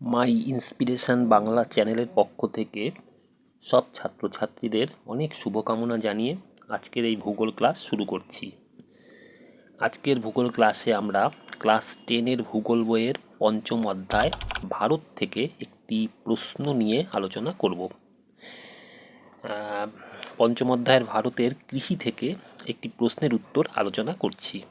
মাই inspiration Bangla চ্যানেলের পক্ষ থেকে সব ছাত্রছাত্রীদের অনেক শুভকামনা জানিয়ে আজকের এই ভূগোল ক্লাস শুরু করছি। আজকের ভূগোল ক্লাসে আমরা ক্লাস টেনের ভূগোল বইয়ের পঞ্চম অধ্যায় ভারত থেকে একটি প্রশ্ন নিয়ে আলোচনা করব। পঞ্চম অধ্যায়ের ভারতের কৃষি থেকে একটি প্রশ্নের উত্তর আলোচনা করছি।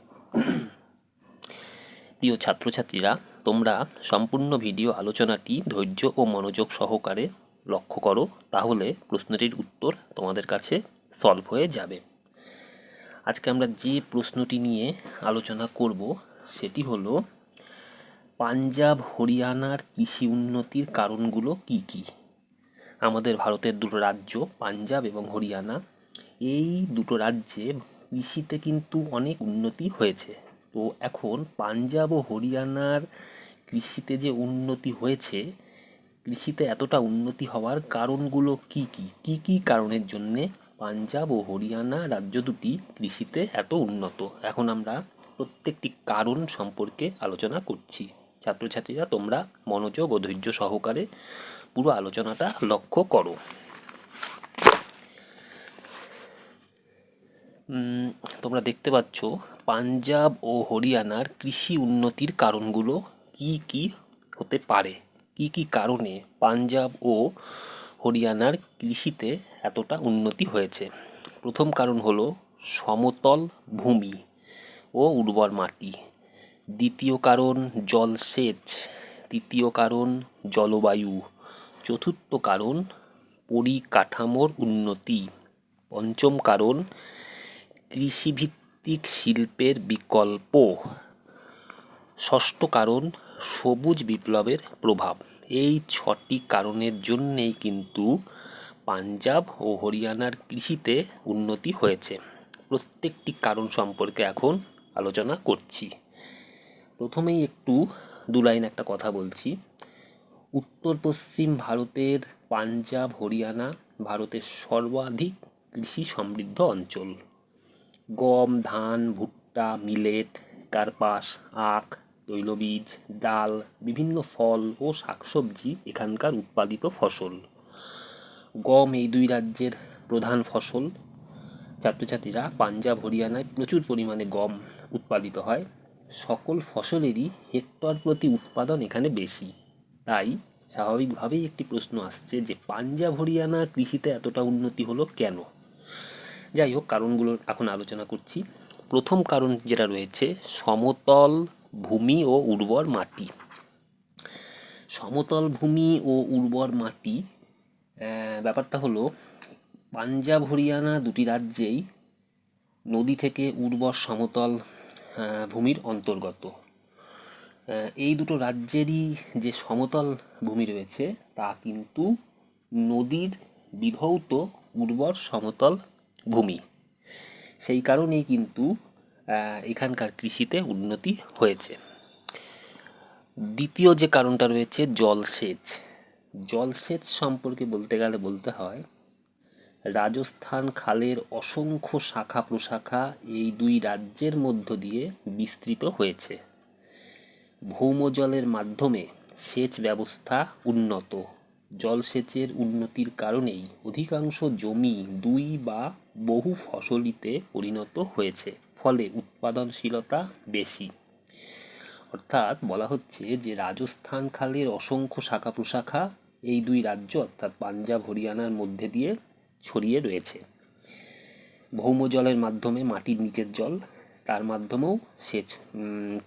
প্রিয় ছাত্রছাত্রীরা, তোমরা সম্পূর্ণ ভিডিও আলোচনাটি ধৈর্য ও মনোযোগ সহকারে লক্ষ্য করো, তাহলে প্রশ্নটির উত্তর তোমাদের কাছে সলভ হয়ে যাবে। আজকে আমরা যে প্রশ্নটি নিয়ে আলোচনা করব, সেটি হলো, পাঞ্জাব হরিয়ানার কৃষি উন্নতির কারণগুলো কি কি? আমাদের ভারতের দুটো রাজ্য, পাঞ্জাব এবং হরিয়ানা, এই দুটো রাজ্যে কৃষিতে কিন্তু অনেক উন্নতি হয়েছে। তো এখন পাঞ্জাব ও হরিয়ানার কৃষিতে যে উন্নতি হয়েছে, কৃষিতে এতটা উন্নতি হওয়ার কারণগুলো কি কি? কি কি কারণের জন্যে পাঞ্জাব ও হরিয়ানা রাজ্য দুটি কৃষিতে এত উন্নত? এখন আমরা প্রত্যেকটি কারণ সম্পর্কে আলোচনা করছি। ছাত্রছাত্রীরা, তোমরা মনোযোগ ও ধৈর্য সহকারে পুরো আলোচনাটা লক্ষ্য করো। তোমরা দেখতে পাচ্ছ পাঞ্জাব ও হরিয়ানার কৃষি উন্নতির কারণগুলো কি কি হতে পারে? কি কি কারণে পাঞ্জাব ও হরিয়ানার কৃষিতে এতটা উন্নতি হয়েছে? প্রথম কারণ হলো সমতল ভূমি ও উর্বর মাটি। দ্বিতীয় কারণ জলসেচ তৃতীয় কারণ জলবায়ু। চতুর্থ কারণ পরিকাঠামোর উন্নতি। পঞ্চম কারণ কৃষিভিত্তিক শিল্পের বিকল্প। ষষ্ঠ কারণ, সবুজ বিপ্লবের প্রভাব। এই ছটি কারণের জন্যেই কিন্তু পাঞ্জাব ও হরিয়ানার কৃষিতে উন্নতি হয়েছে। প্রত্যেকটি কারণ সম্পর্কে এখন আলোচনা করছি। প্রথমেই একটু দু লাইন একটা কথা বলছি। উত্তর পশ্চিম ভারতের পাঞ্জাব, হরিয়ানা ভারতের সর্বাধিক কৃষি সমৃদ্ধ অঞ্চল। গম, ধান, ভুট্টা, মিলেট, কার্পাস, আখ, তৈলবীজ, ডাল, বিভিন্ন ফল ও শাকসবজি এখানকার উৎপাদিত ফসল। গম এই দুই রাজ্যের প্রধান ফসল। ছাত্রছাত্রীরা পাঞ্জাব, হরিয়ানায় প্রচুর পরিমাণে গম উৎপাদিত হয়। সকল ফসলেরই হেক্টর প্রতি উৎপাদন এখানে বেশি। তাই স্বাভাবিকভাবেই একটি প্রশ্ন আসছে যে, পাঞ্জাব, হরিয়ানা কৃষিতে এতটা উন্নতি হলো কেন? যাই হোক, কারণগুলো এখন আলোচনা করছি। প্রথম কারণ যেটা রয়েছে, সমতল ভূমি ও উর্বর মাটি। সমতল ভূমি ও উর্বর মাটি ব্যাপারটা হলো, পাঞ্জাব, হরিয়ানা দুটি রাজ্যেই নদী থেকে উর্বর সমতল ভূমির অন্তর্গত। এই দুটো রাজ্যেরই যে সমতল ভূমি রয়েছে, তা কিন্তু নদীর বিধৌত উর্বর সমতল ভূমি। সেই কারণেই কিন্তু এখানকার কৃষিতে উন্নতি হয়েছে। দ্বিতীয় যে কারণটা রয়েছে জলসেচ জলসেচ সম্পর্কে বলতে গেলে বলতে হয়, রাজস্থান খালের অসংখ্য শাখা প্রশাখা এই দুই রাজ্যের মধ্য দিয়ে বিস্তৃত হয়েছে। ভৌমজলের মাধ্যমে সেচ ব্যবস্থা উন্নত। জলসেচের উন্নতির কারণেই অধিকাংশ জমি, দুই বা বহু ফসলিতে পরিণত হয়েছে, ফলে উৎপাদনশীলতা বেশি। অর্থাৎ বলা হচ্ছে যে রাজস্থান খালের অসংখ্য শাখা প্রশাখা এই দুই রাজ্য, অর্থাৎ পাঞ্জাব, হরিয়ানার মধ্যে দিয়ে ছড়িয়ে রয়েছে। ভৌমজলের মাধ্যমে মাটির নিচের জল, তার মাধ্যমেও সেচ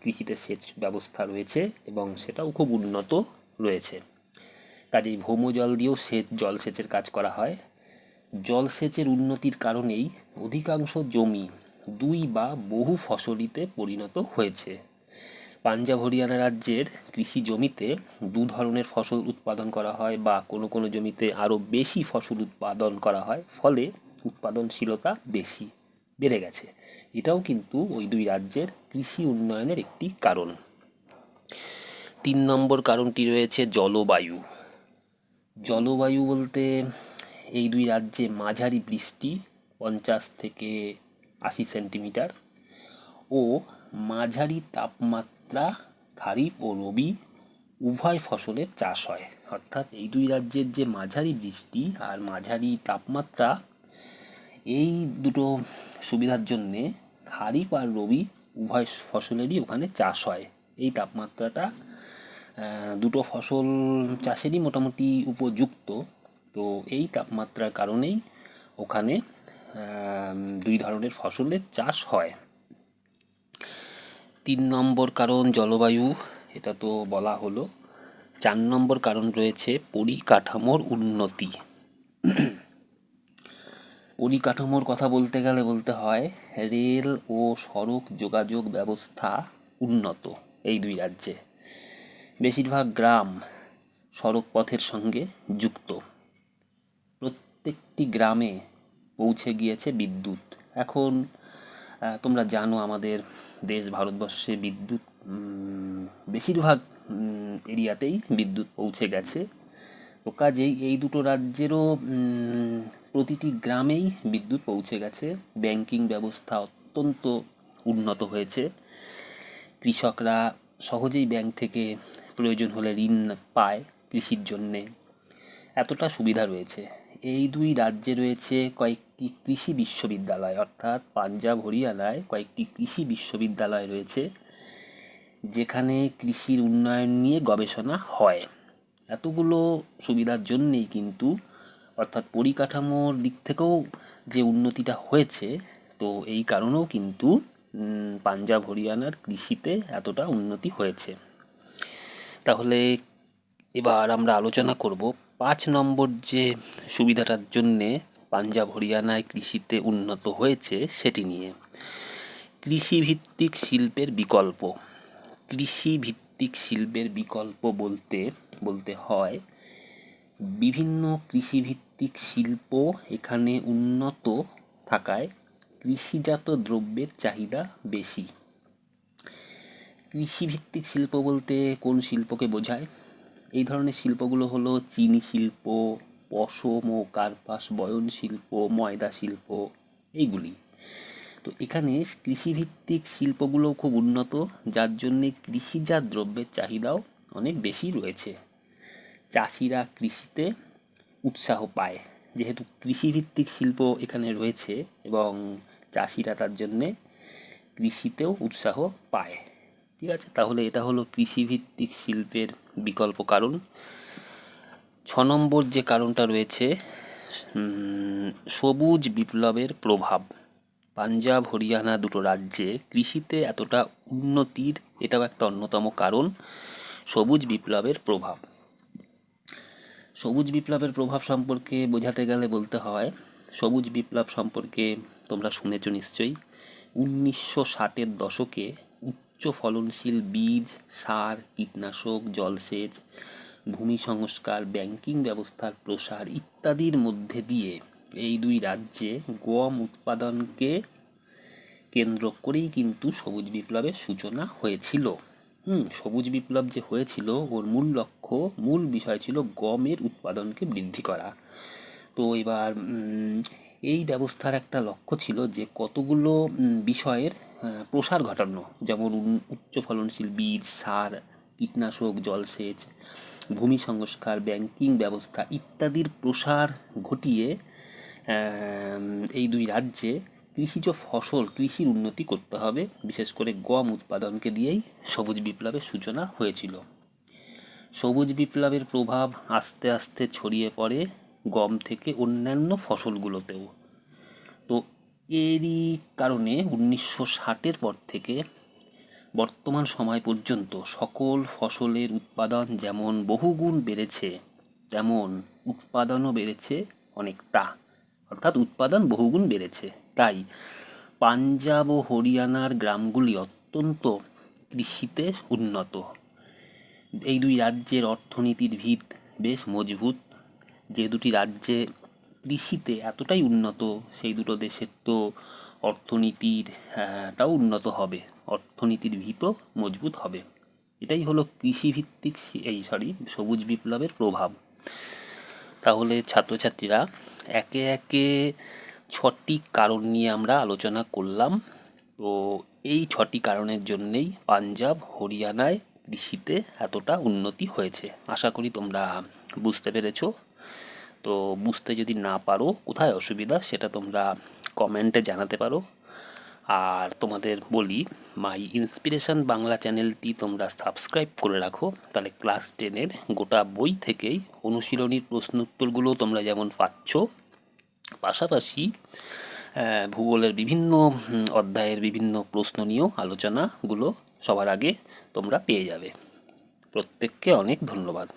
কৃষিতে সেচ ব্যবস্থা রয়েছে এবং সেটাও খুব উন্নত রয়েছে। কাজেই ভৌম জল দিয়েও সেচ জলসেচের কাজ করা হয়। জলসেচের উন্নতির কারণেই অধিকাংশ জমি দুই বা বহু ফসলিতে পরিণত হয়েছে। পাঞ্জাব, হরিয়ানা রাজ্যের কৃষি জমিতে দু ধরনের ফসল উৎপাদন করা হয় বা কোনো কোনো জমিতে আরও বেশি ফসল উৎপাদন করা হয়, ফলে উৎপাদনশীলতা বেশি, বেড়ে গেছে। এটাও কিন্তু ওই দুই রাজ্যের কৃষি উন্নয়নের একটি কারণ। তিন নম্বর কারণটি রয়েছে জলবায়ু। জলবায়ু বলতে এই দুই রাজ্যে মাঝারি বৃষ্টি, পঞ্চাশ থেকে আশি সেন্টিমিটার ও মাঝারি তাপমাত্রা, খারিফ ও রবি উভয় ফসলের চাষ হয়। অর্থাৎ এই দুই রাজ্যের যে মাঝারি বৃষ্টি আর মাঝারি তাপমাত্রা, এই দুটো সুবিধার জন্যে খারিফ আর রবি উভয় ফসলেরই ওখানে চাষ হয়। এই তাপমাত্রাটা দুটো ফসল চাষেরই মোটামুটি উপযুক্ত। তো এই তাপমাত্রার কারণেই ওখানে দুই ধরনের ফসলের চাষ হয়। তিন নম্বর কারণ জলবায়ু, এটা তো বলা হলো। চার নম্বর কারণ রয়েছে পরিকাঠামোর উন্নতি। পরিকাঠামোর কথা বলতে গেলে বলতে হয়, রেল ও সড়ক যোগাযোগ ব্যবস্থা উন্নত এই দুই রাজ্যে। বেশিরভাগ গ্রাম সড়ক পথের সঙ্গে যুক্ত। প্রত্যেকটি গ্রামে পৌঁছে গিয়েছে বিদ্যুৎ। এখন তোমরা জানো আমাদের দেশ ভারতবর্ষে বিদ্যুৎ বেশিরভাগ এরিয়াতেই বিদ্যুৎ পৌঁছে গেছে। তো কাজেই এই দুটো রাজ্যেরও প্রতিটি গ্রামেই বিদ্যুৎ পৌঁছে গেছে। ব্যাংকিং ব্যবস্থা অত্যন্ত উন্নত হয়েছে। কৃষকরা সহজেই ব্যাংক থেকে প্রয়োজন হলে ঋণ পায় কৃষির জন্যে। এতটা সুবিধা রয়েছে। এই দুই রাজ্যে রয়েছে কয়েকটি কৃষি বিশ্ববিদ্যালয়, অর্থাৎ পাঞ্জাব, হরিয়ানায় কয়েকটি কৃষি বিশ্ববিদ্যালয় রয়েছে, যেখানে কৃষির উন্নয়ন নিয়ে গবেষণা হয়। এতগুলো সুবিধার জন্যেই কিন্তু, অর্থাৎ পরিকাঠামোর দিক থেকেও যে উন্নতিটা হয়েছে, তো এই কারণেও কিন্তু পাঞ্জাব, হরিয়ানার কৃষিতে এতটা উন্নতি হয়েছে। তাহলে এবার আমরা আলোচনা করব পাঁচ নম্বর যে সুবিধাটার জন্যে পাঞ্জাব, হরিয়ানায় কৃষিতে উন্নত হয়েছে সেটি নিয়ে। কৃষিভিত্তিক শিল্পের বিকল্প। কৃষিভিত্তিক শিল্পের বিকল্প বলতে বলতে হয়, বিভিন্ন কৃষিভিত্তিক শিল্প এখানে উন্নত থাকায় কৃষিজাত দ্রব্যের চাহিদা বেশি। কৃষিভিত্তিক শিল্প বলতে কোন শিল্পকে বোঝায়? এই ধরনের শিল্পগুলো হলো চিনি শিল্প, পশম ও কার্পাস বয়ন শিল্প, ময়দা শিল্প, এইগুলি। তো এখানে কৃষিভিত্তিক শিল্পগুলো খুব উন্নত, যার জন্যে কৃষিজাত দ্রব্যের চাহিদাও অনেক বেশি রয়েছে। চাষিরা কৃষিতে উৎসাহ পায়, যেহেতু কৃষিভিত্তিক শিল্প এখানে রয়েছে এবং চাষিরা তার জন্যে কৃষিতেও উৎসাহ পায়। ঠিক আছে? তাহলে এটা হলো কৃষিভিত্তিক শিল্পের বিকল্প কারণ। ছ নম্বর যে কারণটা রয়েছে সবুজ বিপ্লবের প্রভাব। পাঞ্জাব, হরিয়ানা দুটো রাজ্যে কৃষিতে এতটা উন্নতির এটাও একটা অন্যতম কারণ, সবুজ বিপ্লবের প্রভাব। সবুজ বিপ্লবের প্রভাব সম্পর্কে বোঝাতে গেলে বলতে হয়, সবুজ বিপ্লব সম্পর্কে তোমরা শুনেছ নিশ্চয়ই। উনিশশো ষাটের দশকে উচ্চ ফলনশীল বীজ, সার, কীটনাশক, জলসেচ, ভূমি সংস্কার, ব্যাংকিং ব্যবস্থার প্রসার ইত্যাদির মধ্যে দিয়ে এই দুই রাজ্যে গম উৎপাদনকে কেন্দ্র করেই কিন্তু সবুজ বিপ্লবের সূচনা হয়েছিল। হুম, সবুজ বিপ্লব যে হয়েছিল, ওর মূল লক্ষ্য, মূল বিষয় ছিল গমের উৎপাদনকে বৃদ্ধি করা। তো এবার এই ব্যবস্থার একটা লক্ষ্য ছিল যে কতগুলো বিষয়ের প্রসার ঘটানো। যেমন উচ্চ ফলনশীল বীজ, সার, কীটনাশক, জলসেচ, ভূমি সংস্কার ব্যাংকিং ব্যবস্থা ইত্যাদির প্রসার ঘটিয়ে এই দুই রাজ্যে কৃষিজ ফসল, কৃষির উন্নতি করতে হবে। বিশেষ করে গম উৎপাদনকে দিয়েই সবুজ বিপ্লবের সূচনা হয়েছিল। সবুজ বিপ্লবের প্রভাব আস্তে আস্তে ছড়িয়ে পড়ে। গম থেকে অন্যান্য ফসলগুলোতেও। তো এরই কারণে উনিশশো ষাটের পর থেকে বর্তমান সময় পর্যন্ত সকল ফসলের উৎপাদন যেমন বহুগুণ বেড়েছে, তেমন উৎপাদনও বেড়েছে অনেকটা। অর্থাৎ উৎপাদন বহুগুণ বেড়েছে। তাই পাঞ্জাব ও হরিয়ানার গ্রামগুলি অত্যন্ত কৃষিতে উন্নত। এই দুই রাজ্যের অর্থনীতির ভিত বেশ মজবুত। যে দুটি রাজ্যে কৃষিতে এতটাই উন্নত, সেই দুটো দেশের তো অর্থনীতির টাও উন্নত হবে। অর্থনীতির ভিতও মজবুত হবে। এটাই হলো কৃষিভিত্তিক এই সরি সবুজ বিপ্লবের প্রভাব। তাহলে ছাত্রছাত্রীরা, একে একে ছটি কারণ নিয়ে আমরা আলোচনা করলাম। তো এই ছটি কারণের জন্যেই পাঞ্জাব, হরিয়ানায় কৃষিতে এতটা উন্নতি হয়েছে। আশা করি তোমরা বুঝতে পেরেছ। তো বুঝতে যদি না পারো, কোথায় অসুবিধা সেটা তোমরা কমেন্টে জানাতে পারো। আর তোমাদের বলি মাই ইন্সপিরেশন বাংলা চ্যানেলটি তোমরা সাবস্ক্রাইব করে রাখো। তাহলে ক্লাস টেনের গোটা বই থেকেই অনুশীলনীর প্রশ্ন উত্তরগুলো তোমরা যেমন পাচ্ছ, পাশাপাশি ভূগোলের বিভিন্ন অধ্যায়ের বিভিন্ন প্রশ্ন নিয়েও আলোচনাগুলো সবার আগে তোমরা পেয়ে যাবে। প্রত্যেককে অনেক ধন্যবাদ।